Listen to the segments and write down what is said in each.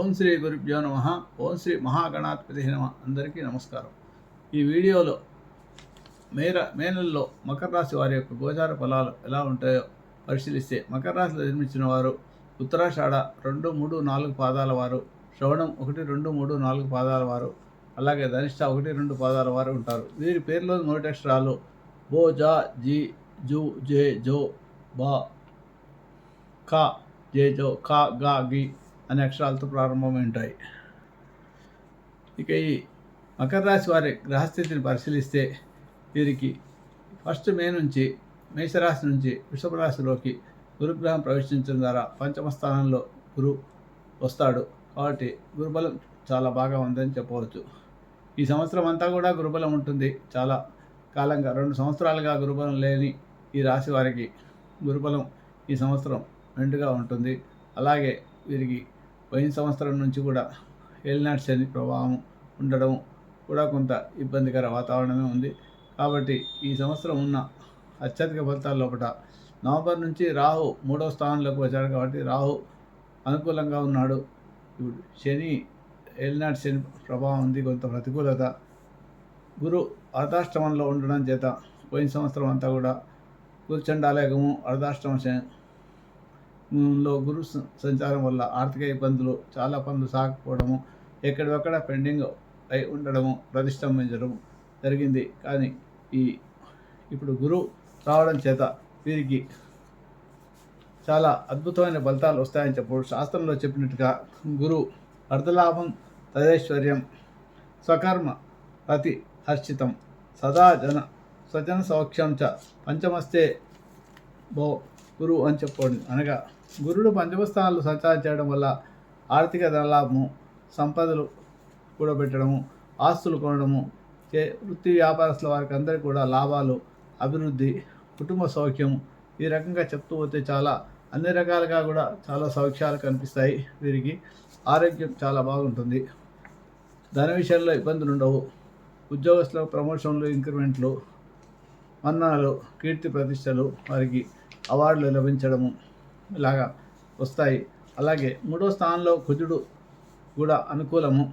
ఓం శ్రీ గురుభ్యో నమ. ఓం శ్రీ మహాగణాధిపతి నమ. అందరికీ నమస్కారం. ఈ వీడియోలో మేర మే నెలలో మకర రాశి వారి యొక్క గోచార ఫలాలు ఎలా ఉంటాయో పరిశీలిస్తే మకర రాశిలో జన్మించిన వారు ఉత్తరాషాఢ రెండు మూడు నాలుగు పాదాల వారు శ్రవణం ఒకటి రెండు మూడు నాలుగు పాదాల వారు అలాగే ధనిష్ట ఒకటి రెండు పాదాల వారు ఉంటారు. వీరి పేర్లో మొదటి అక్షరాలు బో జా జీ జూ జే జో బా కా జే జో కా గా గి అనే అక్షరాలతో ప్రారంభమై ఉంటాయి ఇక ఈ మకర రాశి వారి గ్రహస్థితిని పరిశీలిస్తే వీరికి ఫస్ట్ మే నుంచి మేషరాశి నుంచి వృషభ రాశిలోకి గురుగ్రహం ప్రవేశించడం ద్వారా పంచమ స్థానంలో గురు వస్తాడు. కాబట్టి గురుబలం చాలా బాగా ఉందని చెప్పవచ్చు. ఈ సంవత్సరం అంతా కూడా గురుబలం ఉంటుంది. చాలా కాలంగా రెండు సంవత్సరాలుగా గురుబలం లేని ఈ రాశి వారికి గురుబలం ఈ సంవత్సరం మెండుగా ఉంటుంది. అలాగే వీరికి పోయిన సంవత్సరం నుంచి కూడా ఏలినాటి శని ప్రభావం ఉండడం కూడా కొంత ఇబ్బందికర వాతావరణమే ఉంది. కాబట్టి ఈ సంవత్సరం ఉన్న అత్యధిక ఫలితాల లోపల నవంబర్ నుంచి రాహు మూడవ స్థానంలోకి వచ్చాడు కాబట్టి రాహు అనుకూలంగా ఉన్నాడు. ఇప్పుడు శని ఏలినాటి శని ప్రభావం ఉంది కొంత ప్రతికూలత. గురు అర్ధాష్టమంలో ఉండడం చేత పోయిన సంవత్సరం అంతా కూడా కూర్చండాలేకము అర్ధాష్టమ శని లో గురు సంచారం వల్ల ఆర్థిక ఇబ్బందులు చాలా పనులు సాగకపోవడము ఎక్కడొక్కడ పెండింగ్ అయి ఉండడము ప్రతిష్టంభించడం జరిగింది. కానీ ఈ ఇప్పుడు గురు రావడం చేత వీరికి చాలా అద్భుతమైన ఫలితాలు వస్తాయని చెప్పడు శాస్త్రంలో చెప్పినట్టుగా గురు అర్ధలాభం తదేశ్వర్యం స్వకర్మ ప్రతి హర్షితం సదా జన స్వజన సౌఖ్యం చ పంచమస్తే భో గురువు అని చెప్పండి. అనగా గురుడు పంచమస్థానాలు స్థానాల్లో సంచారం చేయడం వల్ల ఆర్థిక ధనలాభము సంపదలు కూడబెట్టడము ఆస్తులు కొనడము చే వృత్తి వ్యాపారస్తుల వారికి అందరికీ కూడా లాభాలు అభివృద్ధి కుటుంబ సౌఖ్యం ఈ రకంగా చెప్తూ పోతే చాలా అన్ని రకాలుగా కూడా చాలా సౌఖ్యాలు కనిపిస్తాయి. వీరికి ఆరోగ్యం చాలా బాగుంటుంది. ధన విషయంలో ఇబ్బందులు ఉండవు. ఉద్యోగస్తులకు ప్రమోషన్లు ఇంక్రిమెంట్లు మన్నాలు కీర్తి ప్రతిష్టలు వారికి అవార్డులు లభించడము. ఇలాగా వస్తాయి. అలాగే మూడో స్థానంలో కుజుడు కూడా అనుకూలము.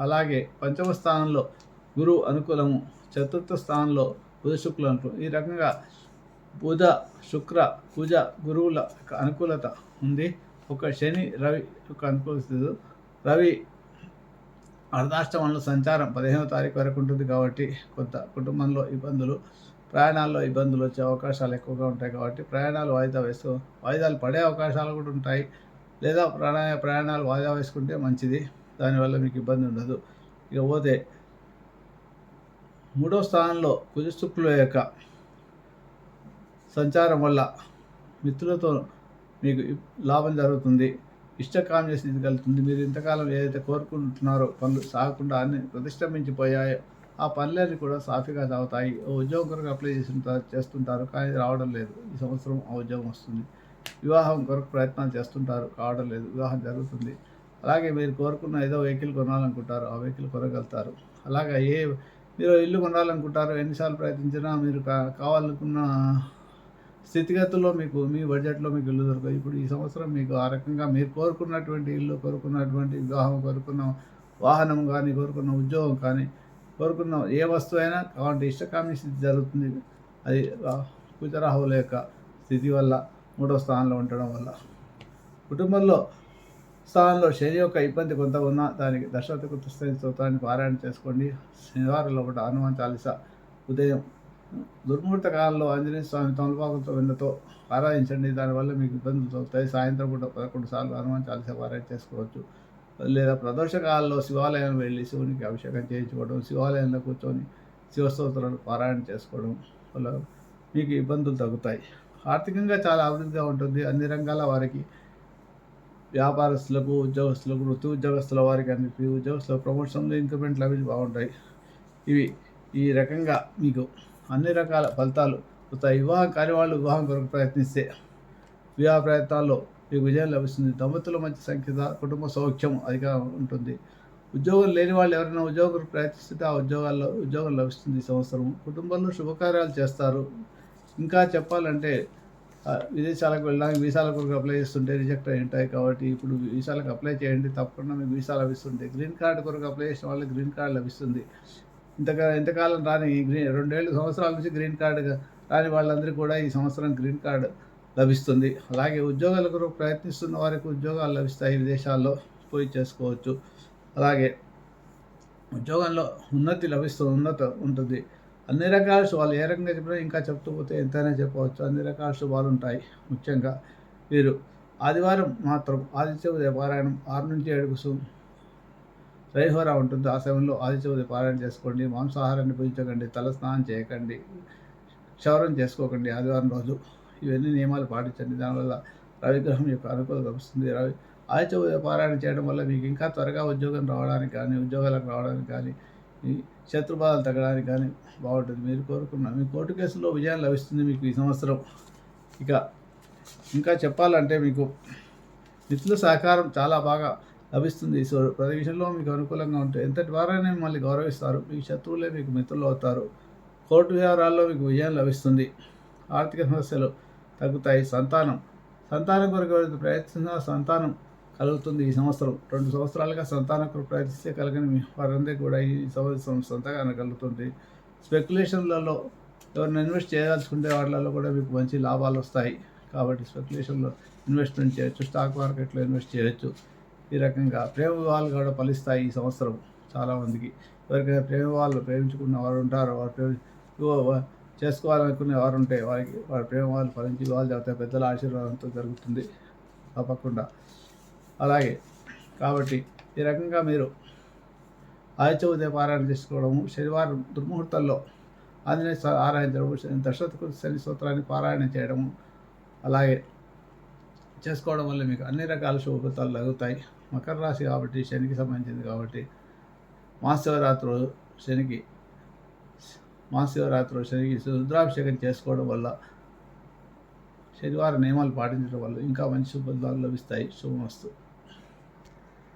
అలాగే పంచమ స్థానంలో గురువు అనుకూలము. చతుర్థ స్థానంలో బుధ శుక్లు అనుకూలం ఈ రకంగా బుధ శుక్ర కుజ గురువుల యొక్క అనుకూలత ఉంది. ఒక శని రవి యొక్క అనుకూలత రవి అర్ధాష్టమంలో సంచారం పదిహేనో తారీఖు వరకు ఉంటుంది కాబట్టి కొంత కుటుంబంలో ఇబ్బందులు. ప్రయాణాల్లో ఇబ్బందులు వచ్చే అవకాశాలు ఎక్కువగా ఉంటాయి కాబట్టి ప్రయాణాలు వాయిదా వేస్తూ వాయిదాలు పడే అవకాశాలు కూడా ఉంటాయి. లేదా ప్రాణాయ ప్రయాణాలు వాయిదా వేసుకుంటే మంచిది. దానివల్ల మీకు ఇబ్బంది ఉండదు. ఇక పోతే మూడో స్థానంలో కుజశుక్ల యొక్క సంచారం వల్ల మిత్రులతో మీకు లాభం జరుగుతుంది. ఇష్టకామ్య స్థితి కలుగుతుంది. మీరు ఇంతకాలం ఏదైతే కోరుకుంటున్నారో పనులు సాగకుండా అన్ని ప్రతిష్టంభించిపోయాయో ఆ పనులన్నీ కూడా సాఫీగా సాగుతాయి. ఓ ఉద్యోగం కొరకు అప్లై చేస్తుంటారు చేస్తుంటారు కానీ రావడం లేదు. ఈ సంవత్సరం ఆ ఉద్యోగం వస్తుంది. వివాహం కొరకు ప్రయత్నాలు చేస్తుంటారు కావడం లేదు. వివాహం జరుగుతుంది. అలాగే మీరు కోరుకున్న ఏదో వెహికల్ కొనాలనుకుంటారు ఆ వెహికల్ కొనగలుగుతారు. అలాగే ఏ మీరు ఇల్లు కొనాలనుకుంటారు ఎన్నిసార్లు ప్రయత్నించినా మీరు కా కావాలనుకున్న స్థితిగతుల్లో మీకు మీ బడ్జెట్లో మీకు ఇల్లు దొరకదు ఇప్పుడు ఈ సంవత్సరం మీకు ఆ రకంగా మీరు కోరుకున్నటువంటి ఇల్లు కోరుకున్నటువంటి వివాహం కోరుకున్న వాహనం కానీ కోరుకున్న ఉద్యోగం కానీ కోరుకున్న ఏ వస్తువు అయినా కావాలంటే ఇష్టకామ్య స్థితి జరుగుతుంది. అది రా- కుజరాహువుల యొక్క స్థితి వల్ల మూడో స్థానంలో ఉండడం వల్ల. కుటుంబంలో స్థానంలో శని యొక్క ఇబ్బంది కొంత ఉన్నా దానికి దశరథ స్తోత్రాన్ని పారాయణ చేసుకోండి. శనివారం లోపల హనుమాన్ చాలీస ఉదయం. దుర్ముహూర్త కాలంలో ఆంజనేయ స్వామి తమలపాకులతో వెన్నతో ఆరాధించండి. దానివల్ల మీకు ఇబ్బందులు తగ్గుతాయి సాయంత్రం పూట పదకొండు సార్లు హనుమాన్ చాలీస పారాయణ చేసుకోవచ్చు. లేదా ప్రదోషకాలలో శివాలయం వెళ్ళి శివునికి అభిషేకం చేయించుకోవడం శివాలయంలో కూర్చొని శివస్తోత్రాలు పారాయణ చేసుకోవడం వల్ల మీకు ఇబ్బందులు తగ్గుతాయి. ఆర్థికంగా చాలా అభివృద్ధిగా ఉంటుంది. అన్ని రంగాల వారికి వ్యాపారస్తులకు ఉద్యోగస్తులకు వృత్తి ఉద్యోగస్తుల వారికి అన్నిటికీ ఉద్యోగస్తుల ప్రమోషన్లు ఇంక్రిమెంట్లు అవి బాగుంటాయి. ఇవి ఈ రకంగా మీకు అన్ని రకాల ఫలితాలు వస్తాయి. వివాహం కాని వాళ్ళు వివాహం కొరకు ప్రయత్నిస్తే వివాహ ప్రయత్నాల్లో మీకు విజయం లభిస్తుంది. దంపతుల మధ్య సంఖ్యత కుటుంబ సౌఖ్యం అదిగా ఉంటుంది. ఉద్యోగం లేని వాళ్ళు ఎవరైనా ఉద్యోగం ప్రయత్నిస్తే ఆ ఉద్యోగాల్లో ఉద్యోగం లభిస్తుంది ఈ సంవత్సరం. కుటుంబంలో శుభకార్యాలు చేస్తారు. ఇంకా చెప్పాలంటే విదేశాలకు వెళ్ళడానికి వీసాల కొరకు అప్లై చేస్తుంటే రిజెక్ట్ అయి ఉంటాయి కాబట్టి ఇప్పుడు వీసాలకు అప్లై చేయండి. తప్పకుండా మీకు వీసా లభిస్తుంది. గ్రీన్ కార్డు కొరకు అప్లై చేసిన వాళ్ళకి గ్రీన్ కార్డు లభిస్తుంది. ఇంతకాలం ఇంతకాలం రాని గ్రీన్ రెండేళ్ళు సంవత్సరాల నుంచి గ్రీన్ కార్డు రాని వాళ్ళందరికీ కూడా ఈ సంవత్సరం గ్రీన్ కార్డు లభిస్తుంది. అలాగే ఉద్యోగాల కొరకు ప్రయత్నిస్తున్న వారికి ఉద్యోగాలు లభిస్తాయి. విదేశాల్లో పోయి చేసుకోవచ్చు. అలాగే ఉద్యోగంలో ఉన్నతి లభిస్తూ ఉన్నత ఉంటుంది. అన్ని రకాల శుభాలు ఏ రకంగా చెప్పినా ఇంకా చెప్తూ పోతే ఎంతైనా చెప్పవచ్చు. అన్ని రకాల శుభాలు ఉంటాయి ముఖ్యంగా. వీరు ఆదివారం మాత్రం ఆదిత్య ఉదయ పారాయణం ఆరు నుంచి ఏడుకు సు రైహోరా ఉంటుంది. ఆ సమయంలో ఆదిత్య ఉదయ పారాయణ చేసుకోండి. మాంసాహారాన్ని పూజించకండి. తల స్నానం చేయకండి. క్షౌరం చేసుకోకండి ఆదివారం రోజు. ఇవన్నీ నియమాలు పాటించండి. దానివల్ల రవిగ్రహం యొక్క అనుకూలత లభిస్తుంది. రవి ఆయుచ ఉదయ పారాయణ చేయడం వల్ల మీకు ఇంకా త్వరగా ఉద్యోగం రావడానికి కానీ ఉద్యోగాలకు రావడానికి కానీ శత్రుబాధలు తగ్గడానికి కానీ బాగుంటుంది. మీరు కోరుకున్న మీ కోర్టు కేసులో విజయం లభిస్తుంది మీకు ఈ సంవత్సరం. ఇక ఇంకా చెప్పాలంటే మీకు మిత్రుల సహకారం చాలా బాగా లభిస్తుంది. సో ప్రతి విషయంలో మీకు అనుకూలంగా ఉంటే ఎంతటి వారైనా మిమ్మల్ని గౌరవిస్తారు. మీ శత్రువులే మీకు మిత్రులు అవుతారు. కోర్టు వ్యవహారాల్లో మీకు విజయం లభిస్తుంది. ఆర్థిక సమస్యలు తగ్గుతాయి. సంతానం. సంతానం కొరకు ఎవరైతే సంతానం కలుగుతుంది ఈ సంవత్సరం. రెండు సంవత్సరాలుగా సంతానం కొరకు ప్రయత్నిస్తే కలిగిన వారందరికీ కూడా ఈ సంవత్సరం సంతానం కలుగుతుంది. స్పెక్యులేషన్లలో ఎవరిని ఇన్వెస్ట్ చేయాల్సుకుంటే వాళ్ళలో కూడా మీకు మంచి లాభాలు వస్తాయి. కాబట్టి స్పెక్యులేషన్లో ఇన్వెస్ట్మెంట్ చేయొచ్చు స్టాక్ మార్కెట్లో ఇన్వెస్ట్ చేయొచ్చు. ఈ రకంగా ప్రేమ వివాహాలు కూడా ఫలిస్తాయి ఈ సంవత్సరం చాలామందికి ఎవరికైనా ప్రేమ వాళ్ళు ప్రేమించుకున్న వారు ఉంటారో. వారు ప్రేమ చేసుకోవాలనుకునే వారు ఉంటే వారికి వారి ప్రేమ వాళ్ళు ఫలించి వాళ్ళు చదివితే పెద్దల ఆశీర్వాదంతో జరుగుతుంది. తప్పకుండా. అలాగే కాబట్టి ఈ రకంగా మీరు ఆదిత్య ఉదయ పారాయణ చేసుకోవడము శనివారం దుర్ముహూర్తాల్లో ఆంజనేయ స్వామి ఆరాధించడము దశరథకు శని సూత్రాన్ని పారాయణ చేయడము అలాగే చేసుకోవడం వల్ల మీకు అన్ని రకాల శుభఫలితాలు లగుతాయి మకర రాశి కాబట్టి శనికి సంబంధించింది కాబట్టి మహాశివరాత్రి రోజు శనికి మహాశివరాత్రి శని శనికి రుద్రాభిషేకం చేసుకోవడం వల్ల శనివారం నియమాలు పాటించడం వల్ల ఇంకా మంచి శుభఫలితాలు లభిస్తాయి. శుభమస్తు.